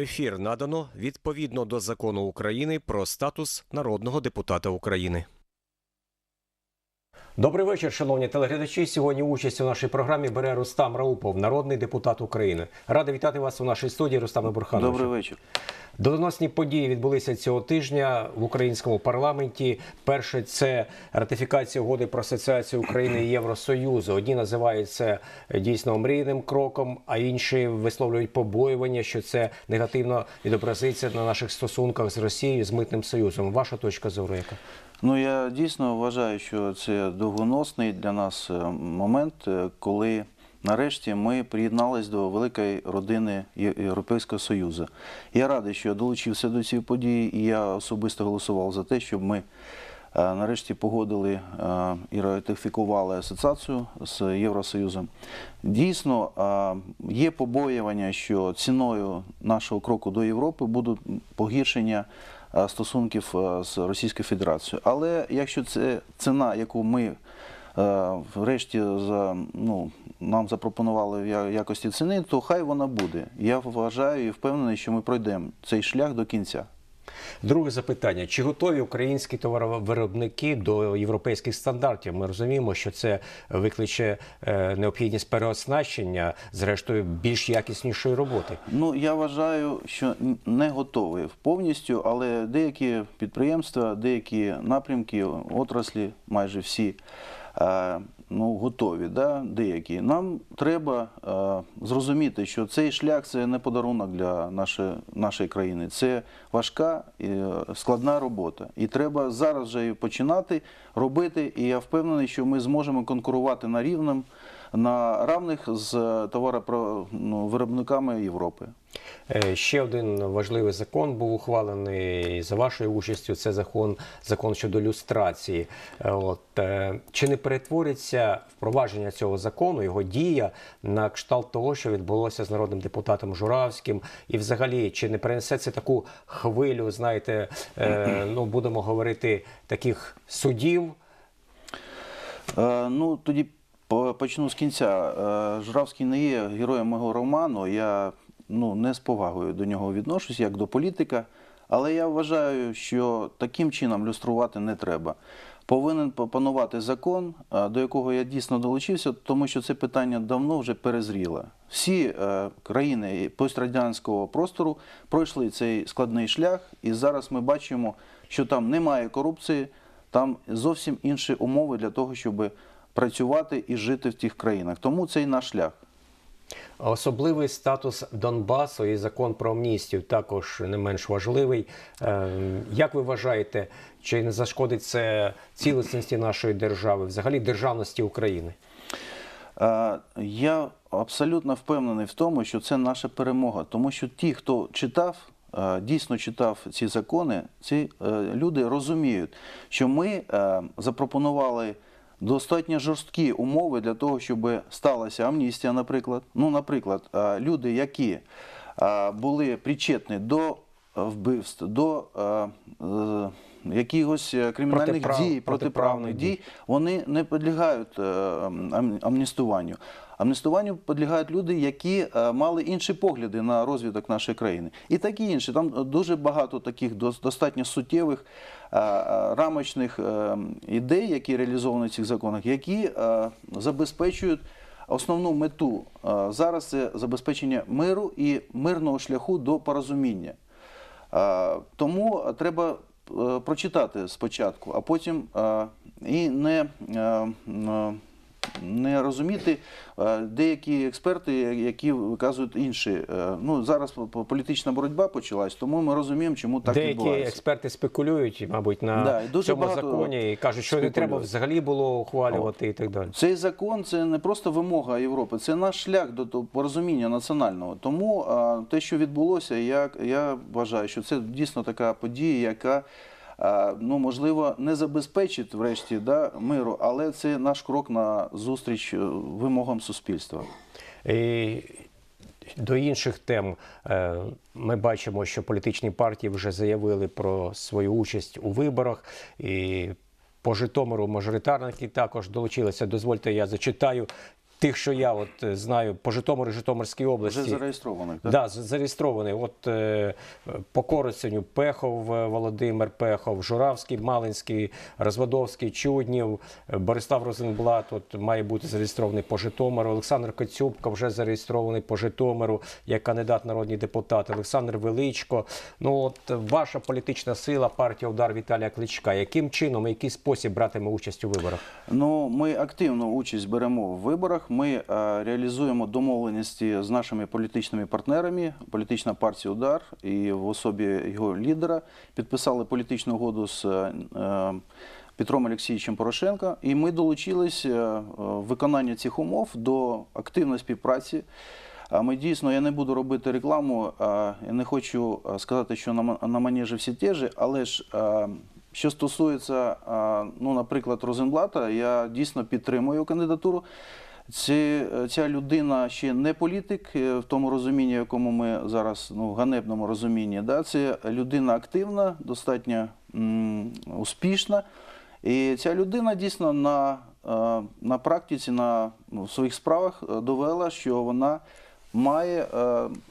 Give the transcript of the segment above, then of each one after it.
Ефір надано відповідно до закону України про статус народного депутата України. Добрий вечір, шановні телеглядачі. Сьогодні участь у нашій програмі бере Рустам Раупов, народний депутат України. Радий вітати вас у нашій студії, Рустаме Бурхановичу. Добрий вечір. Доленосні події відбулися цього тижня в українському парламенті. Перше це ратифікація угоди про асоціацію України і Євросоюзу. Одні називають це дійсно мрійним кроком, а інші висловлюють побоювання, що це негативно відобразиться на наших стосунках з Росією з митним союзом. Ваша точка зору яка? Ну я дійсно вважаю, що це довгоносний для нас е, момент, е, коли нарешті ми приєднались до великої родини Європейського Союзу. Я радий, що я долучився до цієї події, і я особисто голосував за те, щоб ми е, нарешті погодили е, і ратифікували асоціацію з Євросоюзом. Дійсно, е, є побоювання, що ціною нашого кроку до Європи будуть погіршення стосунків з Російською Федерацією. Але якщо це ціна, яку ми врешті за, ну, нам запропонували в якості ціни, то хай вона буде. Я вважаю і впевнений, що ми пройдемо цей шлях до кінця. Друге запитання: чи готові українські товаровиробники до європейських стандартів? Ми розуміємо, що це викличе е, необхідність переоснащення, зрештою більш якіснішої роботи. Ну я вважаю, що не готові повністю, але деякі підприємства, деякі напрямки, отраслі, майже всі. Е, Ну, готові, да? деякі. Нам треба е, зрозуміти, що цей шлях це не подарунок для нашої, нашої країни. Це важка е, складна робота. І треба зараз же її починати робити. І я впевнений, що ми зможемо конкурувати на рівному, на равних з товаровиробниками Європи. Е, Ще один важливий закон був ухвалений за вашою участю. Це закон, закон щодо люстрації. Е, От е, чи не перетвориться впровадження цього закону, його дія на кшталт того, що відбулося з народним депутатом Журавським, і взагалі чи не принесе це таку хвилю? Знаєте, е, ну будемо говорити таких судів. Е, ну, тоді почну з кінця. Журавський не є героєм мого роману. Я ну, не з повагою до нього відношусь, як до політика. Але я вважаю, що таким чином люструвати не треба. Повинен панувати закон, е, до якого я дійсно долучився, тому що це питання давно вже перезріло. Всі е, країни пострадянського простору пройшли цей складний шлях, і зараз ми бачимо, що там немає корупції, там зовсім інші умови для того, щоб працювати і жити в тих країнах. Тому це і наш шлях. Особливий статус Донбасу і закон про амністію також не менш важливий. Е, Як ви вважаєте, чи не зашкодить це цілісності нашої держави, взагалі державності України? Е, Я абсолютно впевнений в тому, що це наша перемога, тому що ті, хто читав, е, дійсно читав ці закони, ці е, люди розуміють, що ми запропонували достатньо жорсткі умови для того, щоб сталася амністія, наприклад. Ну, наприклад, люди, які були причетні до вбивств, до якихось е, кримінальних Протиправ- дій, протиправних дій. вони не підлягають е, амністуванню. Амністуванню підлягають люди, які е, мали інші погляди на розвиток нашої країни. І такі інші. Там дуже багато таких дос- достатньо суттєвих рамочних ідей, які реалізовані в цих законах, які забезпечують. Основну мету зараз це забезпечення миру і мирного шляху до порозуміння. Тому треба прочитати спочатку, а потім е, і не, е, не розуміти е, деякі експерти, які виказують інші. Е, Ну, зараз по- по- політична боротьба почалась, тому ми розуміємо, чому так Деякі відбувається. експерти спекулюють, мабуть, на Да, дуже цьому законі і кажуть, що не треба взагалі було ухвалювати і так далі. Цей закон це не просто вимога Європи, це наш шлях до порозуміння національного. Тому те, що відбулося, я, я вважаю, що це дійсно така подія, яка ну можливо не забезпечить врешті да, миру, але це наш крок на зустріч е, вимогам суспільства. І до інших тем Е, ми бачимо, що політичні партії вже заявили про свою участь у виборах. І по Житомиру мажоритарники також долучилися. Дозвольте, я зачитаю тих, що я от е, знаю по Житомиру, Житомирській області. Вже зареєстрований. Так? Да, зареєстрований. От е, по Коростеню Пехов е, Володимир Пехов, Журавський, Малинський, Розводовський, Чуднів, е, Борислав Розенблат от має бути зареєстрований по Житомиру. Олександр Коцюбка вже зареєстрований по Житомиру як кандидат в народні депутати. Олександр Величко. Ну от ваша політична сила, партія Удар Віталія Кличка. Яким чином, який спосіб братиме участь у виборах? Ну, ми активно участь беремо в виборах. Ми е, реалізуємо домовленості з нашими політичними партнерами. Політична партія Удар і в особі його лідера підписали політичну угоду з е, е, Петром Олексійовичем Порошенко. І ми долучились виконання цих умов до активної співпраці. Ми дійсно, я не буду робити рекламу, я не хочу сказати, що на, ма- на манежі всі ті ж, але ж що стосується, ну, наприклад, Розенблата, я дійсно підтримую кандидатуру. Ці, ця людина ще не політик е, в тому розумінні, в якому ми зараз ну, в ганебному розумінні. Да? Це людина активна, достатньо м, успішна. І ця людина дійсно на, е, на практиці, на ну, в своїх справах е, довела, що вона має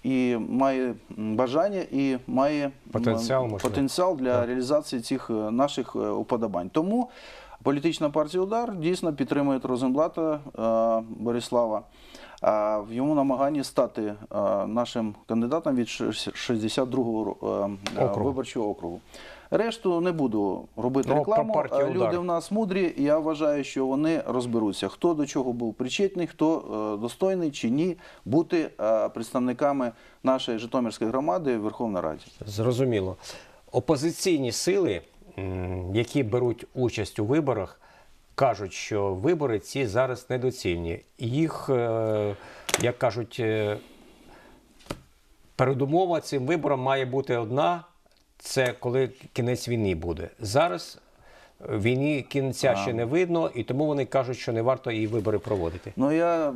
і має бажання і має Потенціал, потенціал для реалізації цих наших уподобань. Тому політична партія Удар дійсно підтримує Розенблата е, Борислава. В йому намаганні стати е, нашим кандидатом від 62-го ро- е, виборчого округу. Решту не буду робити Ну, рекламу. Люди в нас мудрі. і Я вважаю, що вони розберуться, хто до чого був причетний, хто достойний чи ні бути представниками нашої Житомирської громади в Верховній Раді. Зрозуміло. Опозиційні сили, які беруть участь у виборах, кажуть, що вибори ці зараз недоцільні. Їх, е, як кажуть, е, передумова цим виборам має бути одна: це коли кінець війни буде. Зараз війні кінця ще не видно, і тому вони кажуть, що не варто і вибори проводити. Ну я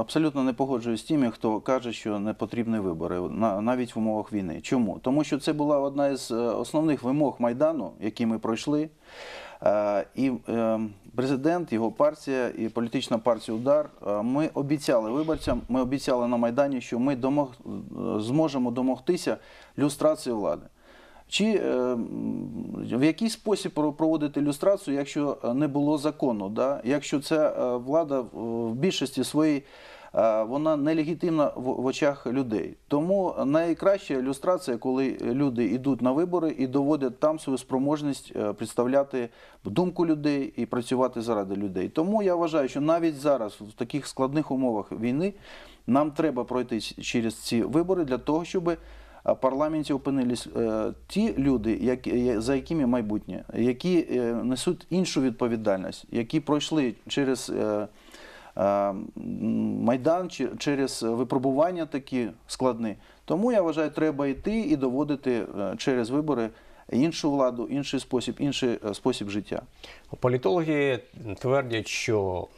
абсолютно не погоджуюсь з тими, хто каже, що не потрібні вибори на- навіть в умовах війни. Чому? Тому що це була одна із е, основних вимог майдану, які ми пройшли. Е, І е, президент, його партія і політична партія Удар. Ми обіцяли виборцям, ми обіцяли на майдані, що ми домог, зможемо домогтися люстрації влади. Чи е, в який спосіб про- проводити ілюстрацію, якщо е, не було закону, да? якщо ця е, влада в більшості своїй е, вона нелегітимна в, очах людей. Тому найкраща ілюстрація, коли люди йдуть на вибори і доводять там свою спроможність представляти думку людей і працювати заради людей. Тому я вважаю, що навіть зараз, в таких складних умовах війни, нам треба пройти через ці вибори для того, щоб а, парламенті опинились е, ті люди, які, за якими майбутнє, які е, несуть іншу відповідальність, які пройшли через е, е, майдан, через випробування такі складні. Тому я вважаю, треба йти і доводити е, через вибори іншу владу, інший спосіб, інший е, спосіб життя. Політологи твердять, що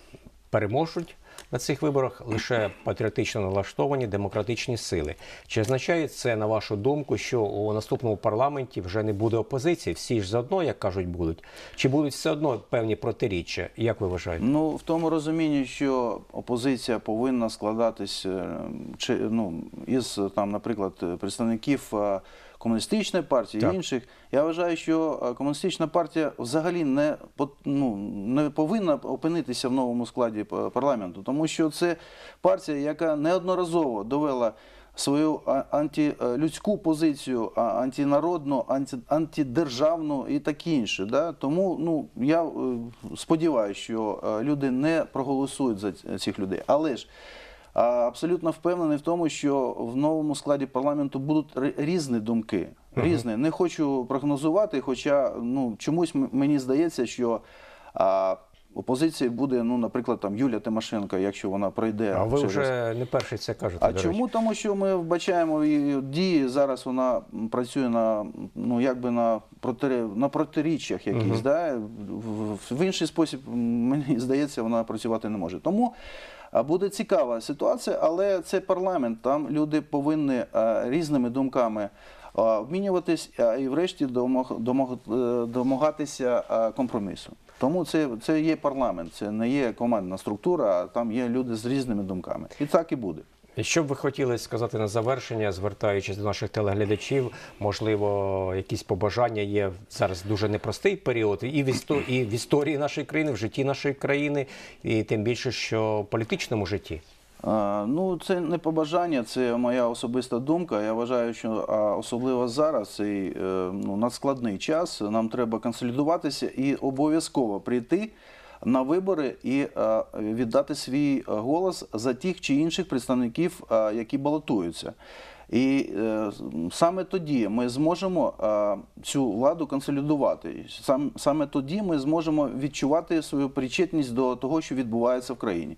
переможуть на цих виборах лише патріотично налаштовані демократичні сили. Чи означає це, на вашу думку, що у наступному парламенті вже не буде опозиції? Всі ж заодно, як кажуть, будуть? Чи будуть все одно певні протиріччя? Як ви вважаєте? Ну, в тому розумінні, що опозиція повинна складатись е, чи, ну, із, там, наприклад, представників е, комуністичної партії Так. і інших. Я вважаю, що е, комуністична партія взагалі не, ну, не повинна опинитися в новому складі парламенту, тому що це партія, яка неодноразово довела свою антилюдську позицію, а- антинародну, анти, антидержавну і таке інше. Да? Тому ну, я е, сподіваюся, що е, люди не проголосують за цих людей. Але ж абсолютно впевнений в тому, що в новому складі парламенту будуть різні думки. Різні. Не хочу прогнозувати, хоча ну, чомусь мені здається, що а, опозиція буде, ну, наприклад, там Юлія Тимошенко, якщо вона пройде. А ви через- вже не перший це кажете. а до речі. чому? Тому що ми вбачаємо її дії. Зараз вона працює на ну якби на протирі, на протиріччях якісь, Мгм. да? В, в інший спосіб, мені здається, вона працювати не може. Тому буде цікава ситуація, але це парламент. Там люди повинні різними думками. Обмінюватись а, і врешті е, домагатися компромісу. Тому це, це є парламент, це не є командна структура, а там є люди з різними думками. І так і буде. І Що б ви хотіли сказати на завершення, звертаючись до наших телеглядачів, можливо, якісь побажання є зараз дуже непростий період і в, істо- і в історії нашої країни, в житті нашої країни, і тим більше, що в політичному житті. Ну, це не побажання, це моя особиста думка. Я вважаю, що особливо зараз цей е, ну, надскладний час. Нам треба консолідуватися і обов'язково прийти на вибори і е, віддати свій голос за тих чи інших представників, е, які балотуються. І е, саме тоді ми зможемо е, цю владу консолідувати. Сам, саме тоді ми зможемо відчувати свою причетність до того, що відбувається в країні.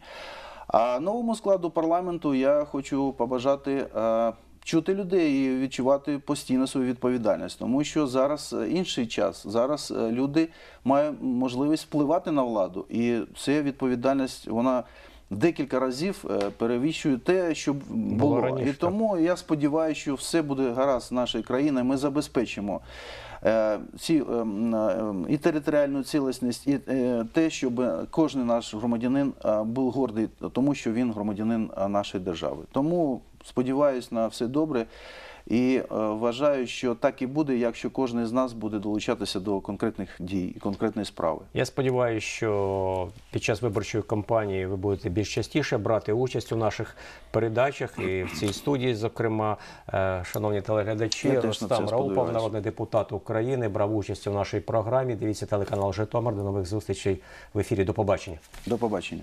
А новому складу парламенту я хочу побажати е, чути людей і відчувати постійно свою відповідальність, тому що зараз е, інший час. Зараз е, люди мають можливість впливати на владу, і ця відповідальність вона. Декілька разів е, перевищує те, що було. раніше, і тому я сподіваюся, що все буде гаразд з нашої країни. Ми забезпечимо ці е, м, е, і територіальну цілісність, і те, щоб кожен наш громадянин був гордий, тому що він громадянин нашої держави. Тому сподіваюся на все добре. І е, вважаю, що так і буде, якщо кожен з нас буде долучатися до конкретних дій і конкретної справи. Я сподіваюся, що під час виборчої кампанії ви будете більш частіше брати участь у наших передачах і в цій студії, зокрема, Е, шановні телеглядачі, Я Ростам Раупов, народний депутат України, брав участь у нашій програмі. Дивіться телеканал Житомир. До нових зустрічей в ефірі. До побачення. До побачення.